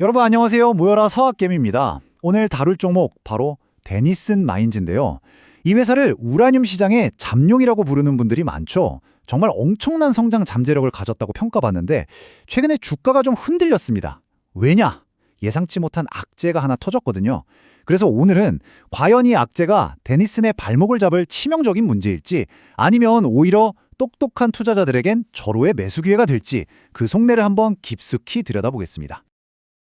여러분 안녕하세요. 모여라 서학개미입니다. 오늘 다룰 종목 바로 데니슨 마인즈인데요. 이 회사를 우라늄 시장의 잠룡이라고 부르는 분들이 많죠. 정말 엄청난 성장 잠재력을 가졌다고 평가받는데 최근에 주가가 좀 흔들렸습니다. 왜냐? 예상치 못한 악재가 하나 터졌거든요. 그래서 오늘은 과연 이 악재가 데니슨의 발목을 잡을 치명적인 문제일지 아니면 오히려 똑똑한 투자자들에겐 절호의 매수 기회가 될지 그 속내를 한번 깊숙이 들여다보겠습니다.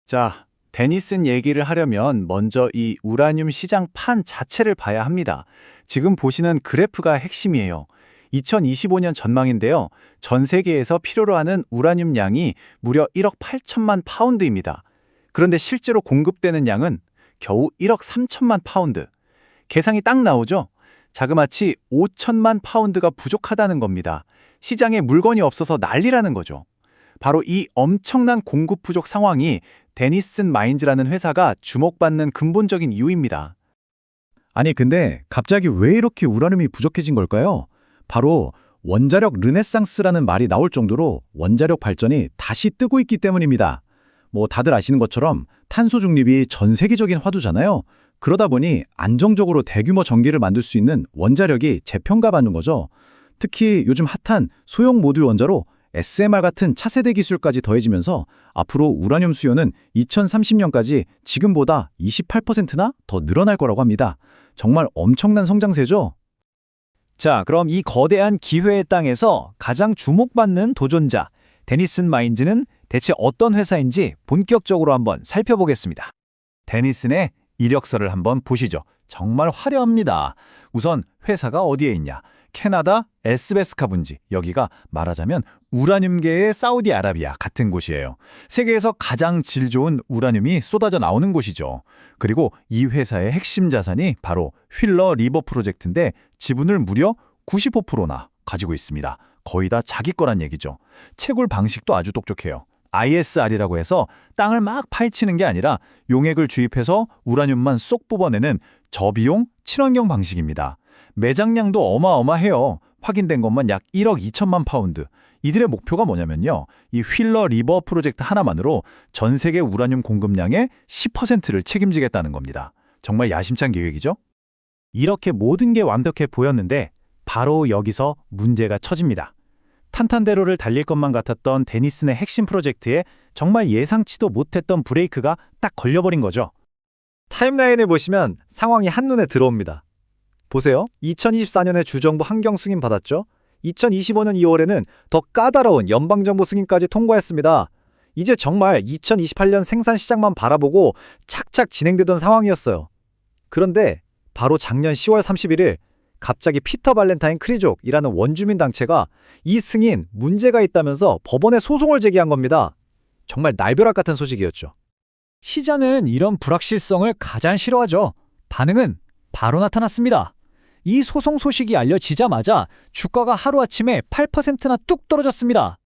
자, 데니슨 얘기를 하려면 먼저 이 우라늄 시장 판 자체를 봐야 합니다. 지금 보시는 그래프가 핵심이에요. 2025년 전망인데요. 전 세계에서 필요로 하는 우라늄 양이 무려 1억 8천만 파운드입니다. 그런데 실제로 공급되는 양은 겨우 1억 3천만 파운드. 계산이 딱 나오죠? 자그마치 5천만 파운드가 부족하다는 겁니다. 시장에 물건이 없어서 난리라는 거죠. 바로 이 엄청난 공급 부족 상황이 데니슨 마인즈라는 회사가 주목받는 근본적인 이유입니다. 아니 근데 갑자기 왜 이렇게 우라늄이 부족해진 걸까요? 바로 원자력 르네상스라는 말이 나올 정도로 원자력 발전이 다시 뜨고 있기 때문입니다. 뭐 다들 아시는 것처럼 탄소 중립이 전 세계적인 화두잖아요. 그러다 보니 안정적으로 대규모 전기를 만들 수 있는 원자력이 재평가받는 거죠. 특히 요즘 핫한 소형 모듈 원자로 SMR 같은 차세대 기술까지 더해지면서 앞으로 우라늄 수요는 2030년까지 지금보다 28%나 더 늘어날 거라고 합니다. 정말 엄청난 성장세죠? 자, 그럼 이 거대한 기회의 땅에서 가장 주목받는 도전자, 데니슨 마인즈는 대체 어떤 회사인지 본격적으로 한번 살펴보겠습니다. 데니슨의 이력서를 한번 보시죠. 정말 화려합니다. 우선 회사가 어디에 있냐? 캐나다 에스베스카 분지. 여기가 말하자면 우라늄계의 사우디아라비아 같은 곳이에요. 세계에서 가장 질 좋은 우라늄이 쏟아져 나오는 곳이죠. 그리고 이 회사의 핵심 자산이 바로 휠러 리버 프로젝트인데 지분을 무려 95%나 가지고 있습니다. 거의 다 자기 거란 얘기죠. 채굴 방식도 아주 똑똑해요. ISR이라고 해서 땅을 막 파헤치는 게 아니라 용액을 주입해서 우라늄만 쏙 뽑아내는 저비용 친환경 방식입니다. 매장량도 어마어마해요. 확인된 것만 약 1억 2천만 파운드. 이들의 목표가 뭐냐면요. 이 휠러 리버 프로젝트 하나만으로 전 세계 우라늄 공급량의 10%를 책임지겠다는 겁니다. 정말 야심찬 계획이죠? 이렇게 모든 게 완벽해 보였는데 바로 여기서 문제가 처집니다. 탄탄대로를 달릴 것만 같았던 데니슨의 핵심 프로젝트에 정말 예상치도 못했던 브레이크가 딱 걸려버린 거죠. 타임라인을 보시면 상황이 한눈에 들어옵니다. 보세요. 2024년에 주정부 환경 승인 받았죠? 2025년 2월에는 더 까다로운 연방정부 승인까지 통과했습니다. 이제 정말 2028년 생산 시장만 바라보고 착착 진행되던 상황이었어요. 그런데 바로 작년 10월 31일 갑자기 피터 발렌타인 크리족이라는 원주민 단체가 이 승인 문제가 있다면서 법원에 소송을 제기한 겁니다. 정말 날벼락 같은 소식이었죠. 시장은 이런 불확실성을 가장 싫어하죠. 반응은 바로 나타났습니다. 이 소송 소식이 알려지자마자 주가가 하루아침에 8%나 뚝 떨어졌습니다.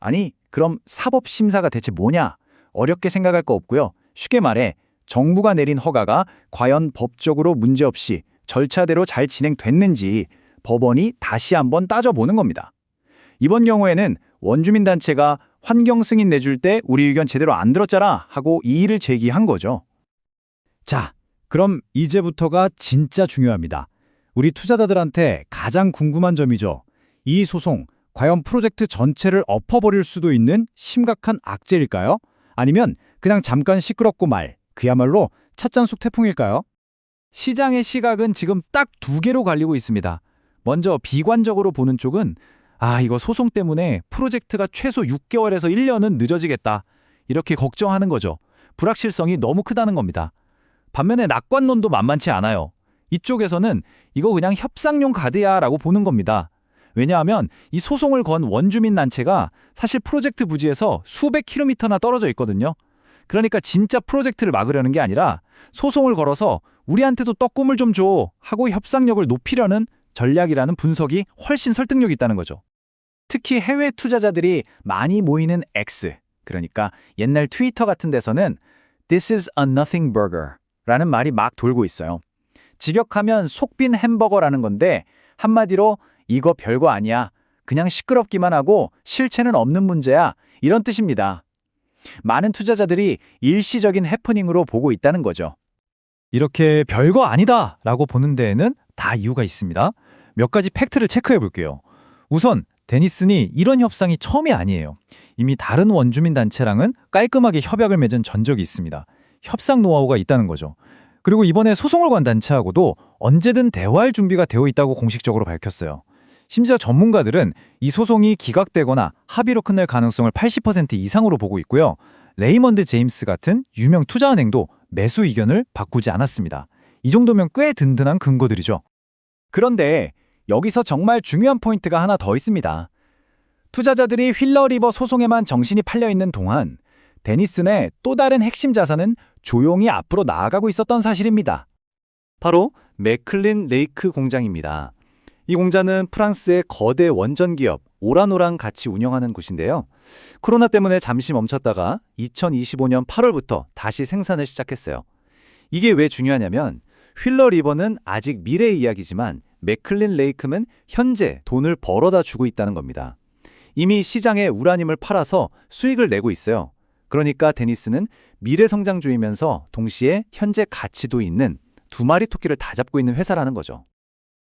아니, 그럼 사법심사가 대체 뭐냐? 어렵게 생각할 거 없고요. 쉽게 말해 정부가 내린 허가가 과연 법적으로 문제없이 절차대로 잘 진행됐는지 법원이 다시 한번 따져보는 겁니다. 이번 경우에는 원주민 단체가 환경 승인 내줄 때 우리 의견 제대로 안 들었잖아 하고 이의를 제기한 거죠. 자, 그럼 이제부터가 진짜 중요합니다. 우리 투자자들한테 가장 궁금한 점이죠. 이 소송, 과연 프로젝트 전체를 엎어버릴 수도 있는 심각한 악재일까요? 아니면 그냥 잠깐 시끄럽고 말, 그야말로 찻잔속 태풍일까요? 시장의 시각은 지금 딱 두 개로 갈리고 있습니다. 먼저 비관적으로 보는 쪽은 아, 이거 소송 때문에 프로젝트가 최소 6개월에서 1년은 늦어지겠다. 이렇게 걱정하는 거죠. 불확실성이 너무 크다는 겁니다. 반면에 낙관론도 만만치 않아요. 이쪽에서는 이거 그냥 협상용 카드야라고 보는 겁니다. 왜냐하면 이 소송을 건 원주민 단체가 사실 프로젝트 부지에서 수백 킬로미터나 떨어져 있거든요. 그러니까 진짜 프로젝트를 막으려는 게 아니라 소송을 걸어서 우리한테도 떡고물 좀줘 하고 협상력을 높이려는 전략이라는 분석이 훨씬 설득력이 있다는 거죠. 특히 해외 투자자들이 많이 모이는 X, 그러니까 옛날 트위터 같은 데서는 This is a nothing burger 라는 말이 막 돌고 있어요. 직역하면 속빈 햄버거라는 건데 한마디로 이거 별거 아니야. 그냥 시끄럽기만 하고 실체는 없는 문제야. 이런 뜻입니다. 많은 투자자들이 일시적인 해프닝으로 보고 있다는 거죠. 이렇게 별거 아니다 라고 보는 데에는 다 이유가 있습니다. 몇 가지 팩트를 체크해 볼게요. 우선 데니슨이 이런 협상이 처음이 아니에요. 이미 다른 원주민 단체랑은 깔끔하게 협약을 맺은 전적이 있습니다. 협상 노하우가 있다는 거죠. 그리고 이번에 소송을 건 단체하고도 언제든 대화할 준비가 되어 있다고 공식적으로 밝혔어요. 심지어 전문가들은 이 소송이 기각되거나 합의로 끝날 가능성을 80% 이상으로 보고 있고요. 레이먼드 제임스 같은 유명 투자은행도 매수 의견을 바꾸지 않았습니다. 이 정도면 꽤 든든한 근거들이죠. 그런데 여기서 정말 중요한 포인트가 하나 더 있습니다. 투자자들이 휠러 리버 소송에만 정신이 팔려 있는 동안 데니슨의 또 다른 핵심 자산은 조용히 앞으로 나아가고 있었던 사실입니다. 바로 맥클린 레이크 공장입니다. 이 공장은 프랑스의 거대 원전 기업 오라노랑 같이 운영하는 곳인데요. 코로나 때문에 잠시 멈췄다가 2025년 8월부터 다시 생산을 시작했어요. 이게 왜 중요하냐면 휠러 리버는 아직 미래 이야기지만 맥클린 레이크는 현재 돈을 벌어다 주고 있다는 겁니다. 이미 시장에 우라늄을 팔아서 수익을 내고 있어요. 그러니까 데니스는 미래 성장주이면서 동시에 현재 가치도 있는 두 마리 토끼를 다 잡고 있는 회사라는 거죠.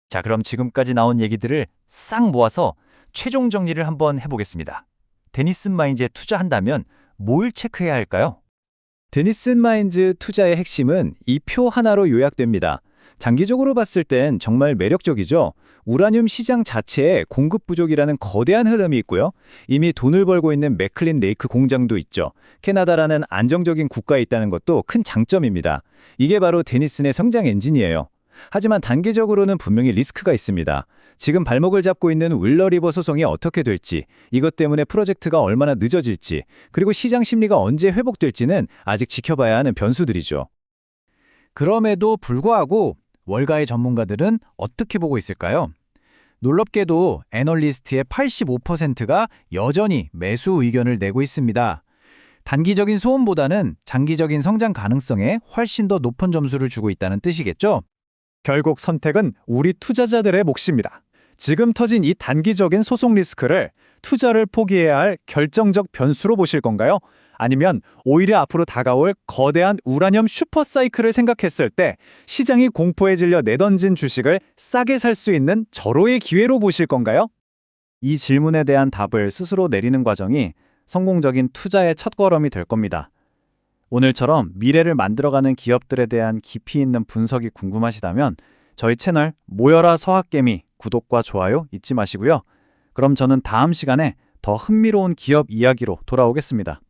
자, 그럼 지금까지 나온 얘기들을 싹 모아서 최종 정리를 한번 해보겠습니다. 데니슨 마인즈에 투자한다면 뭘 체크해야 할까요? 데니슨 마인즈 투자의 핵심은 이 표 하나로 요약됩니다. 장기적으로 봤을 땐 정말 매력적이죠. 우라늄 시장 자체에 공급 부족이라는 거대한 흐름이 있고요. 이미 돈을 벌고 있는 맥클린 레이크 공장도 있죠. 캐나다라는 안정적인 국가에 있다는 것도 큰 장점입니다. 이게 바로 데니슨의 성장 엔진이에요. 하지만 단기적으로는 분명히 리스크가 있습니다. 지금 발목을 잡고 있는 윌러리버 소송이 어떻게 될지, 이것 때문에 프로젝트가 얼마나 늦어질지, 그리고 시장 심리가 언제 회복될지는 아직 지켜봐야 하는 변수들이죠. 그럼에도 불구하고 월가의 전문가들은 어떻게 보고 있을까요? 놀랍게도 애널리스트의 85%가 여전히 매수 의견을 내고 있습니다. 단기적인 소음보다는 장기적인 성장 가능성에 훨씬 더 높은 점수를 주고 있다는 뜻이겠죠? 결국 선택은 우리 투자자들의 몫입니다. 지금 터진 이 단기적인 소송 리스크를 투자를 포기해야 할 결정적 변수로 보실 건가요? 아니면 오히려 앞으로 다가올 거대한 우라늄 슈퍼사이클을 생각했을 때 시장이 공포에 질려 내던진 주식을 싸게 살 수 있는 절호의 기회로 보실 건가요? 이 질문에 대한 답을 스스로 내리는 과정이 성공적인 투자의 첫걸음이 될 겁니다. 오늘처럼 미래를 만들어가는 기업들에 대한 깊이 있는 분석이 궁금하시다면 저희 채널 모여라 서학개미 구독과 좋아요 잊지 마시고요. 그럼 저는 다음 시간에 더 흥미로운 기업 이야기로 돌아오겠습니다.